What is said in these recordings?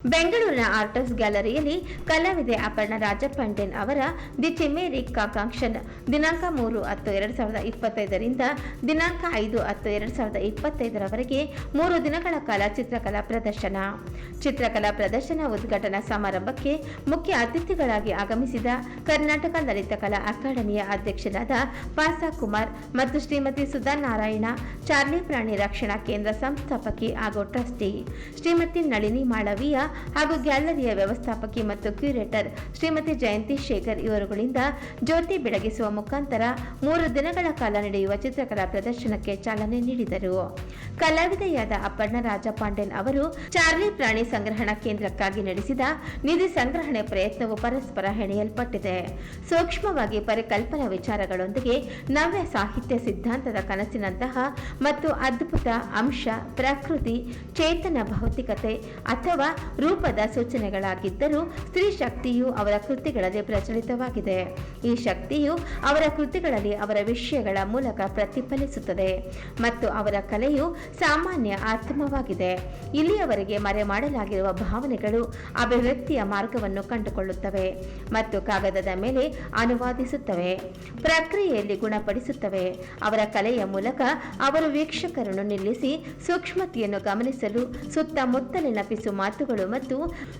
ಬೆಂಗಳೂರಿನ ಆರ್ಟಸ್ ಗ್ಯಾಲರಿಯಲ್ಲಿ ಕಲಾವಿದೆ ಅಪರ್ಣ ರಾಜಪಂಡೇನ್ ಅವರ ದಿ ಚಿಮೇರಿಕ್ ಕಾಕಾಂಕ್ಷನ್ ದಿನಾಂಕ ಮೂರು ಹತ್ತು ಎರಡು ಸಾವಿರದ ಇಪ್ಪತ್ತೈದರಿಂದ ದಿನಾಂಕ ಐದು ಹತ್ತು ಎರಡು ಸಾವಿರದ ಇಪ್ಪತ್ತೈದರವರೆಗೆ ಮೂರು ದಿನಗಳ ಕಾಲ ಚಿತ್ರಕಲಾ ಪ್ರದರ್ಶನ. ಚಿತ್ರಕಲಾ ಪ್ರದರ್ಶನ ಉದ್ಘಾಟನಾ ಸಮಾರಂಭಕ್ಕೆ ಮುಖ್ಯ ಅತಿಥಿಗಳಾಗಿ ಆಗಮಿಸಿದ ಕರ್ನಾಟಕ ಲಲಿತಕಲಾ ಅಕಾಡೆಮಿಯ ಅಧ್ಯಕ್ಷರಾದ ಪಾಸ ಕುಮಾರ್ ಮತ್ತು ಶ್ರೀಮತಿ ಸುಧಾ ನಾರಾಯಣ ಚಾರ್ಲಿ ಪ್ರಾಣಿ ರಕ್ಷಣಾ ಕೇಂದ್ರ ಸಂಸ್ಥಾಪಕಿ ಹಾಗೂ ಟ್ರಸ್ಟಿ ಶ್ರೀಮತಿ ನಳಿನಿ ಮಾಳವೀಯ ಹಾಗೂ ಗ್ಯಾಲರಿಯ ವ್ಯವಸ್ಥಾಪಕಿ ಮತ್ತು ಕ್ಯೂರೇಟರ್ ಶ್ರೀಮತಿ ಜಯಂತಿ ಶೇಖರ್ ಇವರುಗಳಿಂದ ಜ್ಯೋತಿ ಬೆಳಗಿಸುವ ಮುಖಾಂತರ ಮೂರು ದಿನಗಳ ಕಾಲ ನಡೆಯುವ ಚಿತ್ರಕಲಾ ಪ್ರದರ್ಶನಕ್ಕೆ ಚಾಲನೆ ನೀಡಿದರು. ಕಲಾವಿದೆಯಾದ ರಾಜ ರಾಜಪಾಂಡೆನ್ ಅವರು ಚಾರ್ಲಿ ಪ್ರಾಣಿ ಸಂಗ್ರಹಣಾ ಕೇಂದ್ರಕ್ಕಾಗಿ ನಡೆಸಿದ ನಿಧಿ ಸಂಗ್ರಹಣೆ ಪ್ರಯತ್ನವು ಪರಸ್ಪರ ಹೆಣೆಯಲ್ಪಟ್ಟಿದೆ. ಸೂಕ್ಷ್ಮವಾಗಿ ಪರಿಕಲ್ಪನಾ ವಿಚಾರಗಳೊಂದಿಗೆ ನವ್ಯ ಸಾಹಿತ್ಯ ಸಿದ್ಧಾಂತದ ಕನಸಿನಂತಹ ಮತ್ತು ಅದ್ಭುತ ಅಂಶ, ಪ್ರಕೃತಿ, ಚೇತನ, ಭೌತಿಕತೆ ಅಥವಾ ರೂಪದ ಸೂಚನೆಗಳಾಗಿದ್ದರೂ ಸ್ತ್ರೀ ಶಕ್ತಿಯು ಅವರ ಕೃತಿಗಳಲ್ಲಿ ಪ್ರಚಲಿತವಾಗಿದೆ. ಈ ಶಕ್ತಿಯು ಅವರ ಕೃತಿಗಳಲ್ಲಿ ಅವರ ವಿಷಯಗಳ ಮೂಲಕ ಪ್ರತಿಫಲಿಸುತ್ತದೆ ಮತ್ತು ಅವರ ಕಲೆಯು ಸಾಮಾನ್ಯ ಆತ್ಮವಾಗಿದೆ. ಇಲ್ಲಿಯವರೆಗೆ ಮರೆಮಾಡಲಾಗಿರುವ ಭಾವನೆಗಳು ಅಭಿವ್ಯಕ್ತಿಯ ಮಾರ್ಗವನ್ನು ಕಂಡುಕೊಳ್ಳುತ್ತವೆ ಮತ್ತು ಕಾಗದದ ಮೇಲೆ ಅನುವಾದಿಸುತ್ತವೆ. ಪ್ರಕ್ರಿಯೆಯಲ್ಲಿ ಗುಣಪಡಿಸುತ್ತವೆ. ಅವರ ಕಲೆಯ ಮೂಲಕ ಅವರು ವೀಕ್ಷಕರನ್ನು ನಿಲ್ಲಿಸಿ ಸೂಕ್ಷ್ಮತೆಯನ್ನು ಗಮನಿಸಲು ಸುತ್ತಮುತ್ತಲಿನ ಪಿಸು ಮಾತುಗಳು ಮತ್ತು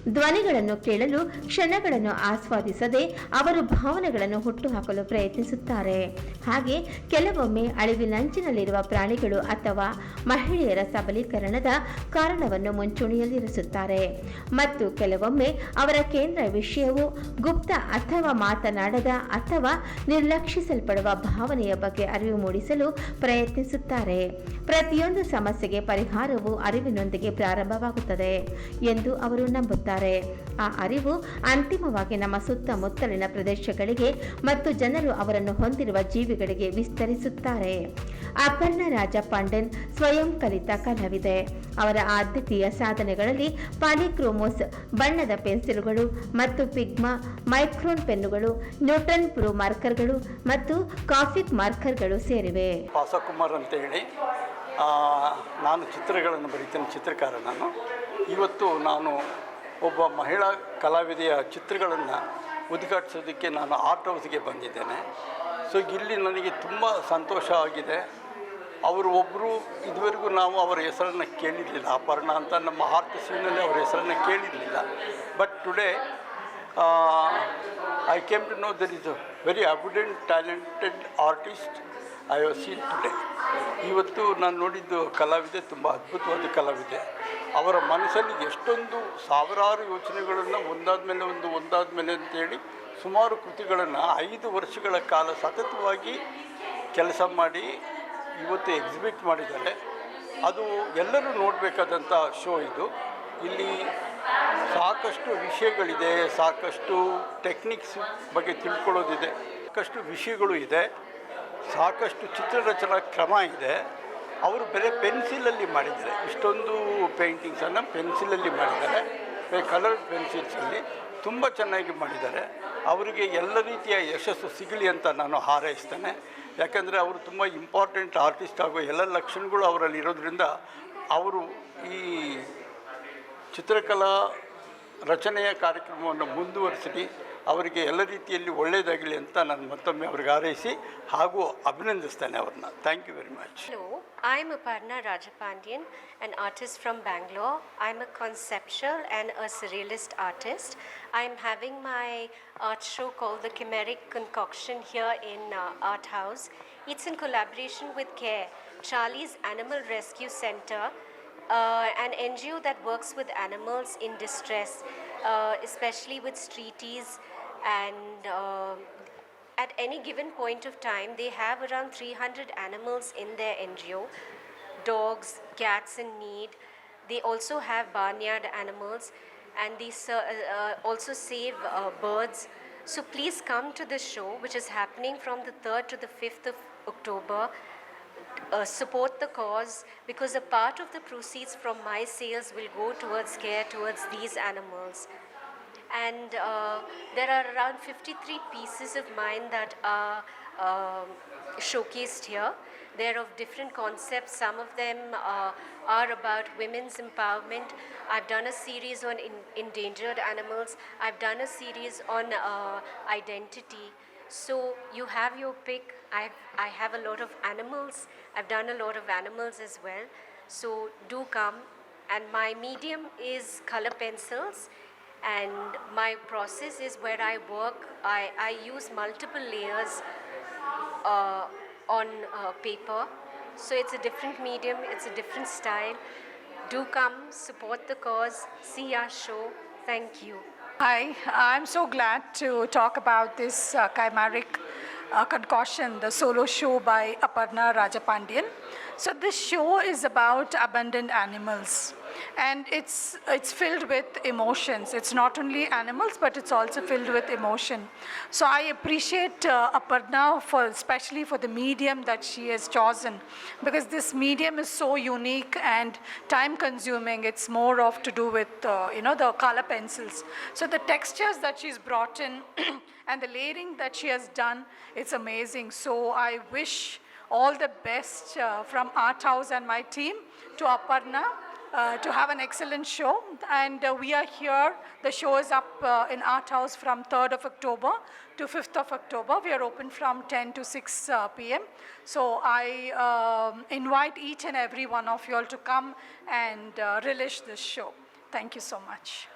ಧ್ವನಿಗಳನ್ನು ಕೇಳಲು ಕ್ಷಣಗಳನ್ನು ಆಸ್ವಾದಿಸದೆ ಅವರು ಭಾವನೆಗಳನ್ನು ಹುಟ್ಟುಹಾಕಲು ಪ್ರಯತ್ನಿಸುತ್ತಾರೆ. ಹಾಗೆ ಕೆಲವೊಮ್ಮೆ ಅಳಿವಿನಂಚಿನಲ್ಲಿರುವ ಪ್ರಾಣಿಗಳು ಅಥವಾ ಮಹಿಳೆಯರ ಸಬಲೀಕರಣದ ಕಾರಣವನ್ನು ಮುಂಚೂಣಿಯಲ್ಲಿರಿಸುತ್ತಾರೆ. ಮತ್ತು ಕೆಲವೊಮ್ಮೆ ಅವರ ಕೇಂದ್ರ ವಿಷಯವು ಗುಪ್ತ ಅಥವಾ ಮಾತನಾಡದ ಅಥವಾ ನಿರ್ಲಕ್ಷಿಸಲ್ಪಡುವ ಭಾವನೆಯ ಬಗ್ಗೆ ಅರಿವು ಮೂಡಿಸಲು ಪ್ರಯತ್ನಿಸುತ್ತಾರೆ. ಪ್ರತಿಯೊಂದು ಸಮಸ್ಯೆಗೆ ಪರಿಹಾರವು ಅರಿವಿನೊಂದಿಗೆ ಪ್ರಾರಂಭವಾಗುತ್ತದೆ ಎಂದು ಅವರು ನಂಬುತ್ತಾರೆ. ಆ ಅರಿವು ಅಂತಿಮವಾಗಿ ನಮ್ಮ ಸುತ್ತಮುತ್ತಲಿನ ಪ್ರದೇಶಗಳಿಗೆ ಮತ್ತು ಜನರು ಅವರನ್ನು ಹೊಂದಿರುವ ಜೀವಿಗಳಿಗೆ ವಿಸ್ತರಿಸುತ್ತಾರೆ. ಅಪರ್ಣ ರಾಜ ಪಾಂಡೆನ್ ಸ್ವಯಂ ಕಲಿತ ಕಲಾವಿದೆ. ಅವರ ಆದ್ಯತೆಯ ಸಾಧನೆಗಳಲ್ಲಿ ಪಾಲಿಕ್ರೋಮೋಸ್ ಬಣ್ಣದ ಪೆನ್ಸಿಲ್ಗಳು ಮತ್ತು ಪಿಗ್ಮಾ ಮೈಕ್ರೋನ್ ಪೆನ್ನುಗಳು, ನ್ಯೂಟ್ರನ್ ಪ್ರೊ ಮಾರ್ಕರ್ಗಳು ಮತ್ತು ಕಾಫಿಕ್ ಮಾರ್ಕರ್ಗಳು ಸೇರಿವೆ. ಪಾಸಕುಮಾರ್ ಅಂತ ಹೇಳಿ ನಾನು ಚಿತ್ರಗಳನ್ನು ಬರೀತೇನೆ, ಚಿತ್ರಕಾರ ನಾನು. ಇವತ್ತು ನಾನು ಒಬ್ಬ ಮಹಿಳಾ ಕಲಾವಿದೆಯ ಚಿತ್ರಗಳನ್ನು ಉದ್ಘಾಟಿಸೋದಕ್ಕೆ ನಾನು ಆರ್ಟ್ ಹೌಸ್ಗೆ ಬಂದಿದ್ದೇನೆ. ಸೊ ಇಲ್ಲಿ ನನಗೆ ತುಂಬ ಸಂತೋಷ ಆಗಿದೆ. ಅವರು ಒಬ್ಬರು ಇದುವರೆಗೂ ನಾವು ಅವರ ಹೆಸರನ್ನು ಕೇಳಿರಲಿಲ್ಲ. ಅಪರ್ಣ ಅಂತ ನಮ್ಮ ಆರ್ಟ್ ಸೀನಲ್ಲಿ ಅವರ ಹೆಸರನ್ನು ಕೇಳಿರಲಿಲ್ಲ. But today I came to know there is a very abundant talented artist I have seen today ಇವತ್ತು ನಾನು ನೋಡಿದ್ದು ಕಲಾವಿದೆ, ತುಂಬ ಅದ್ಭುತವಾದ ಕಲಾವಿದೆ. ಅವರ ಮನಸ್ಸಲ್ಲಿ ಎಷ್ಟೊಂದು ಸಾವಿರಾರು ಯೋಚನೆಗಳನ್ನು ಒಂದಾದ ಮೇಲೆ ಒಂದು ಒಂದಾದ ಮೇಲೆ ಅಂತೇಳಿ ಸುಮಾರು ಕೃತಿಗಳನ್ನು ಐದು ವರ್ಷಗಳ ಕಾಲ ಸತತವಾಗಿ ಕೆಲಸ ಮಾಡಿ ಇವತ್ತು ಎಕ್ಸಿಬಿಟ್ ಮಾಡಿದ್ದಾರೆ. ಅದು ಎಲ್ಲರೂ ನೋಡಬೇಕಾದಂಥ ಶೋ ಇದು. ಇಲ್ಲಿ ಸಾಕಷ್ಟು ವಿಷಯಗಳಿದೆ, ಸಾಕಷ್ಟು ಟೆಕ್ನಿಕ್ಸ್ ಬಗ್ಗೆ ತಿಳ್ಕೊಳ್ಳೋದಿದೆ, ಸಾಕಷ್ಟು ವಿಷಯಗಳು ಇದೆ. ಸಾಕಷ್ಟು ಚಿತ್ರರಚನಾ ಕ್ರಮ ಇದೆ. ಅವರು ಬೇರೆ ಪೆನ್ಸಿಲಲ್ಲಿ ಮಾಡಿದ್ದಾರೆ. ಇಷ್ಟೊಂದು ಪೇಂಟಿಂಗ್ಸನ್ನು ಪೆನ್ಸಿಲಲ್ಲಿ ಮಾಡಿದ್ದಾರೆ. ಕಲರ್ಡ್ ಪೆನ್ಸಿಲ್ಸಲ್ಲಿ ತುಂಬ ಚೆನ್ನಾಗಿ ಮಾಡಿದ್ದಾರೆ. ಅವರಿಗೆ ಎಲ್ಲ ರೀತಿಯ ಯಶಸ್ಸು ಸಿಗಲಿ ಅಂತ ನಾನು ಹಾರೈಸ್ತೇನೆ. ಯಾಕಂದರೆ ಅವರು ತುಂಬ ಇಂಪಾರ್ಟೆಂಟ್ ಆರ್ಟಿಸ್ಟ್ ಆಗೋ ಎಲ್ಲ ಲಕ್ಷಣಗಳು ಅವರಲ್ಲಿ ಇರೋದ್ರಿಂದ ಅವರು ಈ ಚಿತ್ರಕಲಾ ರಚನೆಯ ಕಾರ್ಯಕ್ರಮವನ್ನು ಮುಂದುವರಿಸಲಿ ಅವರಿಗೆ ಎಲ್ಲ ರೀತಿಯಲ್ಲಿ ಒಳ್ಳೆಯದಾಗಲಿ ಅಂತ ನಾನು ಮತ್ತೊಮ್ಮೆ ಅವ್ರಿಗೆ ಹಾರೈಸಿ ಹಾಗೂ ಅಭಿನಂದಿಸ್ತೇನೆ ಅವ್ರನ್ನ. Thank you very much hello I am Parna Rajapandian an artist from Bangalore I am a conceptual and a surrealist artist I am having my art show call the chimeric concoction here in art house it's in collaboration with CARE Charlie's animal rescue centre an N G O that works with animals in distress especially with streeties and uh, at any given point of time, they have around 300 animals in their NGO dogs, cats in need. They also have barnyard animals and they uh, uh, also save uh, birds. So please come to the show, which is happening from the 3rd to the 5th of October. Uh, support the cause because a part of the proceeds from my sales will go towards care towards these animals and uh, there are around 53 pieces of mine that are um, showcased here. They're of different concepts. Some of them uh, are about women's empowerment. I've done a series on in- endangered animals. I've done a series on uh, identity. So you have your pick. I've, I have a lot of animals. I've done a lot of animals as well. So do come. And my medium is color pencils. And my process is where I work, I, I use multiple layers uh, on uh, paper. So it's a different medium, it's a different style. Do come, support the cause, see our show. Thank you. Hi, I'm so glad to talk about this uh, chimeric uh, concoction, the solo show by Aparna Rajapandian. So this show is about abandoned animals and it's it's filled with emotions. It's not only animals but it's also filled with emotion. So I appreciate uh, Aparna for especially for the medium that she has chosen because this medium is so unique and time consuming. It's more of to do with uh, you know the color pencils. So the textures that she's brought in and the layering that she has done, it's amazing. So I wish all the best uh, from Art House and my team to Aparna uh, to have an excellent show. And uh, we are here. The show is up uh, in Art House from 3rd of October to 5th of October. We are open from 10 to 6 uh, p.m. So I um, invite each and every one of you all to come and uh, relish this show. Thank you so much.